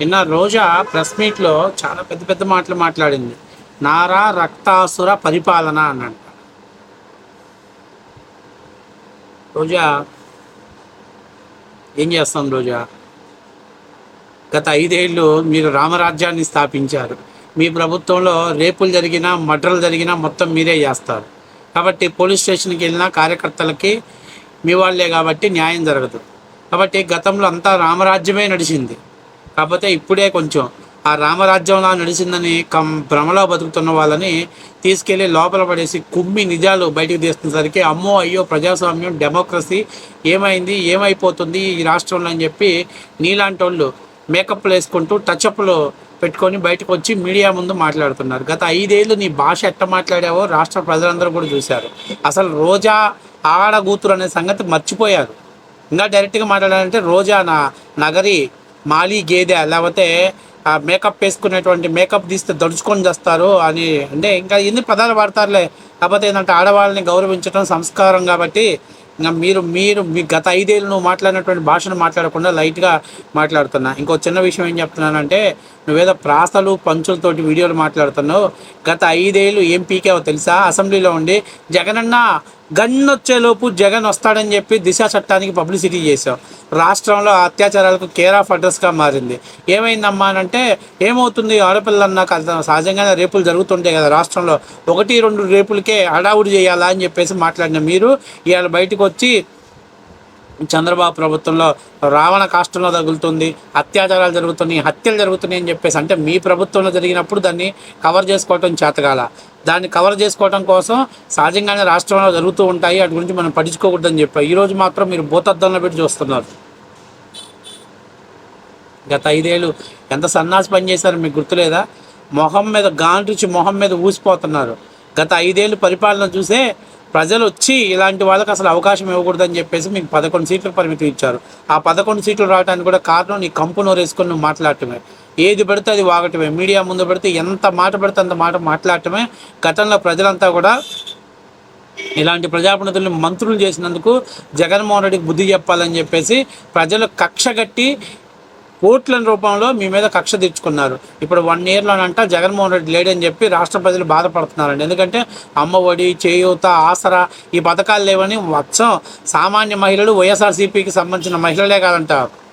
నిన్న రోజా ప్రెస్ మీట్లో చాలా పెద్ద పెద్ద మాటలు మాట్లాడింది. నారా రక్తాసుర పరిపాలన అన్నాడు. రోజా ఏం చేస్తాం రోజా? గత ఐదేళ్ళు మీరు రామరాజ్యాన్ని స్థాపించారు. మీ ప్రభుత్వంలో రేపులు జరిగినా మడ్రలు జరిగినా మొత్తం మీరే చేస్తారు. కాబట్టి పోలీస్ స్టేషన్కి వెళ్ళిన కార్యకర్తలకి మీ వాళ్ళే కాబట్టి న్యాయం జరగదు. కాబట్టి గతంలో అంతా రామరాజ్యమే నడిచింది. కాకపోతే ఇప్పుడే కొంచెం ఆ రామరాజ్యంలా నడిచిందని కం భ్రమలో బతుకుతున్న వాళ్ళని తీసుకెళ్ళి లోపల పడేసి కుమ్మి నిజాలు బయటకు తీస్తున్నసరికి అమ్మో అయ్యో ప్రజాస్వామ్యం డెమోక్రసీ ఏమైంది ఏమైపోతుంది ఈ రాష్ట్రంలో అని చెప్పి నీలాంటి వాళ్ళు మేకప్లు వేసుకుంటూ టచ్అప్లు పెట్టుకొని బయటకు వచ్చి మీడియా ముందు మాట్లాడుతున్నారు. గత ఐదేళ్ళు నీ భాష ఎట్ట మాట్లాడావో రాష్ట్ర ప్రజలందరూ కూడా చూశారు. అసలు రోజా ఆడ కూతురు అనే సంగతి మర్చిపోయారు. ఇంకా డైరెక్ట్గా మాట్లాడాలంటే రోజా నా నగరి మాలి గేదె లేకపోతే ఆ మేకప్ వేసుకునేటువంటి మేకప్ తీస్తే దడుచుకొని చేస్తారు అని. అంటే ఇంకా ఎన్ని పదాలు వాడతారులే. కాకపోతే ఏంటంటే ఆడవాళ్ళని గౌరవించడం సంస్కారం కాబట్టి ఇంకా మీరు మీరు మీ గత ఐదేళ్ళు నువ్వు మాట్లాడినటువంటి భాషను మాట్లాడకుండా లైట్గా మాట్లాడుతున్నా. ఇంకో చిన్న విషయం ఏం చెప్తున్నానంటే నువ్వేదో ప్రాసలు పంచులతోటి వీడియోలు మాట్లాడుతున్నావు. గత ఐదేళ్ళు ఏం పీకేవో తెలుసా? అసెంబ్లీలో ఉండి జగనన్న గన్ వచ్చేలోపు జగన్ వస్తాడని చెప్పి దిశ చట్టానికి పబ్లిసిటీ చేశాం. రాష్ట్రంలో అత్యాచారాలకు కేర్ ఆఫ్ అడ్రస్గా మారింది. ఏమైందమ్మా అని అంటే ఏమవుతుంది? ఆడపిల్లన్నాక సహజంగానే రేపులు జరుగుతుంటాయి కదా రాష్ట్రంలో. ఒకటి రెండు రేపులకే హడావుడి చేయాలా అని చెప్పేసి మాట్లాడిన మీరు ఇవాళ బయటకు వచ్చి చంద్రబాబు ప్రభుత్వంలో రావణ కాష్టంలో తగులుతుంది అత్యాచారాలు జరుగుతున్నాయి హత్యలు జరుగుతున్నాయి అని చెప్పేసి అంటే మీ ప్రభుత్వంలో జరిగినప్పుడు దాన్ని కవర్ చేసుకోవటం చేతగాల. దాన్ని కవర్ చేసుకోవడం కోసం సహజంగానే రాష్ట్రంలో జరుగుతూ ఉంటాయి. వాటి గురించి మనం పట్టించుకోకూడదని చెప్పారు ఈరోజు మాత్రం మీరు భూతద్దంలో పెట్టి చూస్తున్నారు. గత ఐదేళ్ళు ఎంత సన్నాసి పని చేశారో మీకు గుర్తులేదా? మొహం మీద గాండ్రిచి మొహం మీద ఊసిపోతున్నారు. గత ఐదేళ్ళు పరిపాలన చూసే ప్రజలు వచ్చి ఇలాంటి వాళ్ళకి అసలు అవకాశం ఇవ్వకూడదని చెప్పేసి మీకు పదకొండు సీట్ల పరిమితి ఇచ్చారు. ఆ పదకొండు సీట్లు రావడానికి కూడా కారణం నీ కంపు నోరేసుకొని నువ్వు మాట్లాడటమే. ఏది పెడితే అది వాగటమే. మీడియా ముందు పెడితే ఎంత మాట పెడితే అంత మాట మాట్లాడటమే. గతంలో ప్రజలంతా కూడా ఇలాంటి ప్రజాప్రతినిధులను మంత్రులు చేసినందుకు జగన్మోహన్ రెడ్డికి బుద్ధి చెప్పాలని చెప్పేసి ప్రజలు కక్ష కట్టి ఓట్ల రూపంలో మీ మీద కక్ష తీర్చుకున్నారు. ఇప్పుడు వన్ ఇయర్లోనంట జగన్మోహన్ రెడ్డి లేడని చెప్పి రాష్ట్ర ప్రజలు బాధపడుతున్నారండి. ఎందుకంటే అమ్మఒడి చేయూత ఆసరా ఈ పథకాలు లేవని వచ్చం. సామాన్య మహిళలు వైఎస్ఆర్సీపీకి సంబంధించిన మహిళలే కాదంటారు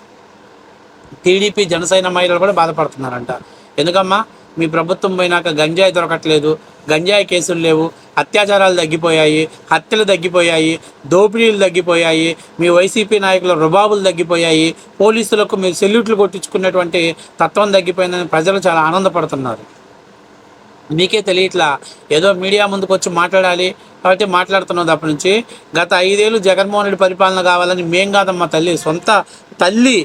టీడీపీ జనసేన మహిళలు కూడా బాధపడుతున్నారంట. ఎందుకమ్మా? మీ ప్రభుత్వం పోయినాక గంజాయి దొరకట్లేదు గంజాయి కేసులు లేవు అత్యాచారాలు తగ్గిపోయాయి హత్యలు తగ్గిపోయాయి దోపిడీలు తగ్గిపోయాయి మీ వైసీపీ నాయకుల రుబాబులు తగ్గిపోయాయి పోలీసులకు మీరు సెల్యూట్లు కొట్టించుకున్నటువంటి తత్వం తగ్గిపోయిందని ప్రజలు చాలా ఆనందపడుతున్నారు. మీకే తెలియట్లా? ఏదో మీడియా ముందుకు వచ్చి మాట్లాడాలి కాబట్టి మాట్లాడుతున్నాం తప్ప నుంచి. గత ఐదేళ్ళు జగన్మోహన్ రెడ్డి పరిపాలన కావాలని మేం కాదమ్మా తల్లి సొంత తల్లి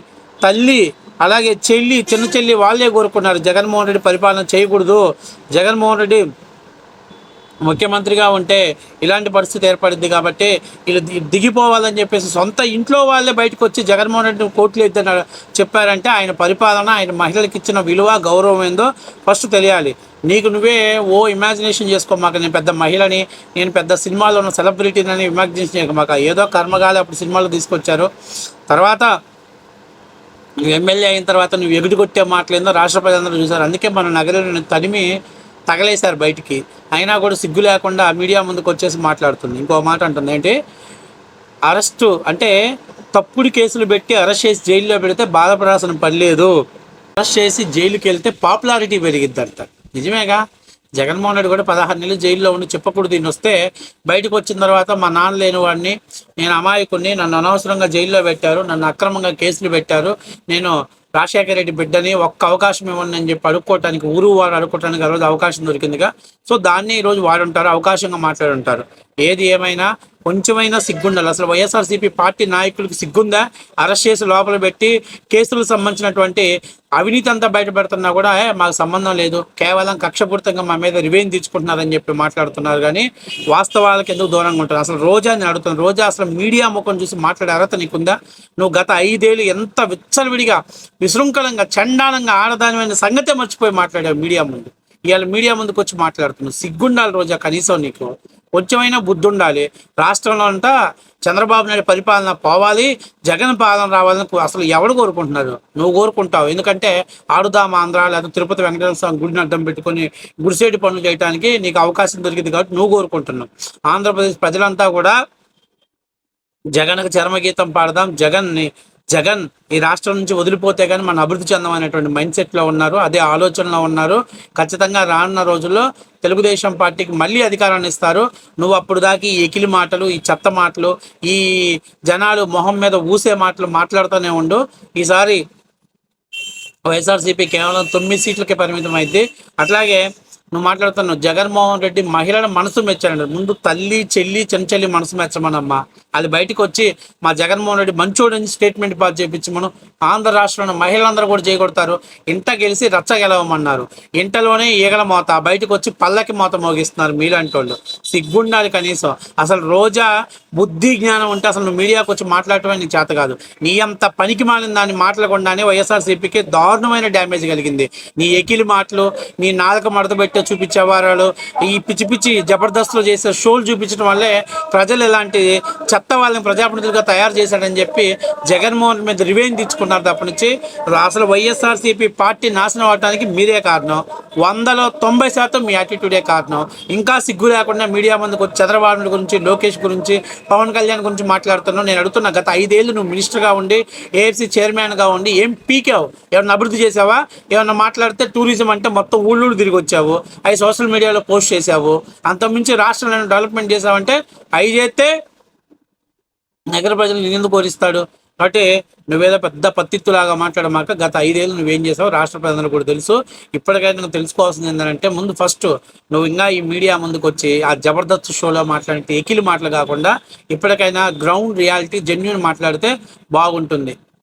తల్లి అలాగే చెల్లి చిన్న చెల్లి వాళ్ళే కోరుకున్నారు జగన్మోహన్ రెడ్డి పరిపాలన చేయకూడదు. జగన్మోహన్ రెడ్డి ముఖ్యమంత్రిగా ఉంటే ఇలాంటి పరిస్థితి ఏర్పడింది కాబట్టి వీళ్ళు దిగిపోవాలని చెప్పేసి సొంత ఇంట్లో వాళ్ళే బయటకు వచ్చి జగన్మోహన్ రెడ్డి కోట్లు ఇద్దరు చెప్పారంటే ఆయన పరిపాలన ఆయన మహిళలకు ఇచ్చిన విలువ గౌరవం ఏందో ఫస్ట్ తెలియాలి. నీకు నువ్వే ఓ ఇమాజినేషన్ చేసుకో మాకు నేను పెద్ద మహిళని నేను పెద్ద సినిమాలో ఉన్న సెలబ్రిటీని అని ఇమాజినేషన్ చేయక. మాకు ఏదో కర్మగాలి అప్పుడు సినిమాలు తీసుకొచ్చారు. తర్వాత నువ్వు ఎమ్మెల్యే అయిన తర్వాత నువ్వు ఎగుటి కొట్టే మాటలేందో రాష్ట్ర ప్రజలందరూ చూశారు. అందుకే మన నగరంలో తడిమి తగలేశారు బయటికి. అయినా కూడా సిగ్గు లేకుండా మీడియా ముందుకు వచ్చేసి మాట్లాడుతుంది. ఇంకో మాట అంటుంది. ఏంటి? అరెస్టు అంటే తప్పుడు కేసులు పెట్టి అరెస్ట్ చేసి జైల్లో పెడితే బాధపడాల్సిన పని లేదు. అరెస్ట్ చేసి జైలుకి వెళ్తే పాపులారిటీ పెరిగిద్దంట. నిజమేగా? జగన్మోహన్ రెడ్డి కూడా పదహారు నెలలు జైల్లో ఉండి చెప్పకూడదు. దీన్ని వస్తే బయటకు వచ్చిన తర్వాత మా నాన్న లేని వాడిని నేను అమాయకుడిని నన్ను అనవసరంగా జైల్లో పెట్టారు నన్ను అక్రమంగా కేసులు పెట్టారు నేను రాజశేఖర రెడ్డి బిడ్డని ఒక్క అవకాశం ఇవ్వండి అని చెప్పి అడుక్కోవటానికి ఊరు వారు అడుక్కోవటానికి ఆ రోజు అవకాశం దొరికిందిగా. సో దాన్ని ఈరోజు వారు వాడుంటారు అవకాశంగా మాట్లాడుంటారు ఏది ఏమైనా కొంచెమైనా సిగ్గుండాలి. అసలు వైఎస్ఆర్సీపీ పార్టీ నాయకులకు సిగ్గుందా? అరెస్ట్ చేసి లోపల పెట్టి కేసులకు సంబంధించినటువంటి అవినీతి అంతా బయటపెడుతున్నా కూడా మాకు సంబంధం లేదు. కేవలం కక్షపూరితంగా మా మీద రివేంజ్ తీర్చుకుంటున్నారని చెప్పి మాట్లాడుతున్నారు. కానీ వాస్తవాలకు ఎందుకు దూరంగా ఉంటారు? అసలు రోజా నేను అడుగుతాను రోజా అసలు మీడియా ముఖం చూసి మాట్లాడే అర్హత నీకుందా? నువ్వు గత ఐదేళ్ళు ఎంత విచ్చలవిడిగా విశృంఖలంగా చండాలంగా ఆడదానిమైన సంగతే మర్చిపోయి మాట్లాడావు మీడియా ముందు. ఇవాళ మీడియా ముందుకు వచ్చి మాట్లాడుతున్నావు. సిగ్గుండాలి రోజా కనీసం నీకు. కొంచెమైనా బుద్ధి ఉండాలి రాష్ట్రంలో అంతా చంద్రబాబు నాయుడు పరిపాలన పోవాలి జగన్ పాలన రావాలని అసలు ఎవడు కోరుకుంటున్నారు? నువ్వు కోరుకుంటావు. ఎందుకంటే ఆడుదాం ఆంధ్ర లేదా తిరుపతి వెంకటేశ్వర స్వామి గుడిని అడ్డం పెట్టుకొని గుడిసేటి పనులు చేయడానికి నీకు అవకాశం దొరికింది కాబట్టి నువ్వు కోరుకుంటున్నావు. ఆంధ్రప్రదేశ్ ప్రజలంతా కూడా జగన్కి చరమగీతం పాడదాం జగన్ని జగన్ ఈ రాష్ట్రం నుంచి వదిలిపోతే కానీ మనం అభివృద్ధి చెందమనేటువంటి మైండ్ సెట్లో ఉన్నారు అదే ఆలోచనలో ఉన్నారు. ఖచ్చితంగా రానున్న రోజుల్లో తెలుగుదేశం పార్టీకి మళ్ళీ అధికారాన్ని ఇస్తారు. నువ్వు అప్పుడు దాకా ఈ ఎకిలి మాటలు ఈ చెత్త మాటలు ఈ జనాలు మొహం మీద ఊసే మాటలు మాట్లాడుతూనే ఉండు. ఈసారి వైఎస్ఆర్సీపీ కేవలం తొమ్మిది సీట్లకే పరిమితం అయింది అట్లాగే నువ్వు మాట్లాడుతున్నావు జగన్మోహన్ రెడ్డి మహిళల మనసు మెచ్చాడు ముందు తల్లి చెల్లి చిన్న చెల్లి మనసు మెచ్చమనమ్మా. అది బయటకు వచ్చి మా జగన్మోహన్ రెడ్డి మంచోడని స్టేట్మెంట్ పాస్ చేయించి మనం ఆంధ్ర రాష్ట్రంలో మహిళలందరూ కూడా చేయగొడతారు. ఇంట గెలిచి రచ్చ గెలవమన్నారు. ఇంటలోనే ఈగల మోత బయటకు వచ్చి పల్లకి మోత మోగిస్తున్నారు మీలాంటి వాళ్ళు సిగ్గుండాలి కనీసం. అసలు రోజా బుద్ధి జ్ఞానం ఉంటే అసలు నువ్వు మీడియాకి వచ్చి మాట్లాడటమే నీకు చేత కాదు. నీ అంత పనికి మాలిన దాన్ని మాట్లాడకుండానే వైఎస్ఆర్సీపీకి దారుణమైన డ్యామేజ్ కలిగింది. నీ ఎకిలి మాటలు నీ నాలుక మడత పెట్టే చూపించే వారాలు ఈ పిచ్చి పిచ్చి జబర్దస్త్లో చేసే షోలు చూపించడం వల్లే ప్రజలు ఇలాంటి చెత్త వాళ్ళని ప్రజాప్రతినిధులుగా తయారు చేశాడని చెప్పి జగన్మోహన్ మీద రివెంజ్ తీసుకున్నారు తప్పనుంచి అసలు వైఎస్ఆర్సీపీ పార్టీ నాశనం అవడానికి మీరే కారణం. వందలో తొంభై శాతం మీ యాటిట్యూడే కారణం. ఇంకా సిగ్గు లేకుండా మీడియా ముందుకు చంద్రబాబు గురించి లోకేష్ గురించి పవన్ కళ్యాణ్ గురించి మాట్లాడుతున్నావు. నేను అడుగుతున్నా గత ఐదేళ్ళు నువ్వు మినిస్టర్గా ఉండి ఏఎఫ్సీ చైర్మన్గా ఉండి ఏం పీకావు? ఏమన్నా అభివృద్ధి చేసావా ఏమన్నా మాట్లాడితే టూరిజం అంటే మొత్తం ఊళ్ళూరు తిరిగి వచ్చావు. అవి సోషల్ మీడియాలో పోస్ట్ చేసావు అంతకుమించి రాష్ట్రంలో డెవలప్మెంట్ చేసావంటే అవి చేస్తే నగర ప్రజలు నిన్ను కోరిస్తాడు కాబట్టి నువ్వేదో పెద్ద పత్తిత్తులాగా మాట్లాడమాక గత ఐదేళ్ళు నువ్వేం చేసావు రాష్ట్ర ప్రజలకు కూడా తెలుసు. ఇప్పటికైనా నువ్వు తెలుసుకోవాల్సింది ఏంటంటే ముందు ఫస్ట్ నువ్వు ఇంకా ఈ మీడియా ముందుకు వచ్చి ఆ జబర్దస్త్ షోలో మాట్లాడితే ఎకిలి మాటలు కాకుండా ఇప్పటికైనా గ్రౌండ్ రియాలిటీ జెన్యున్ మాట్లాడితే బాగుంటుంది.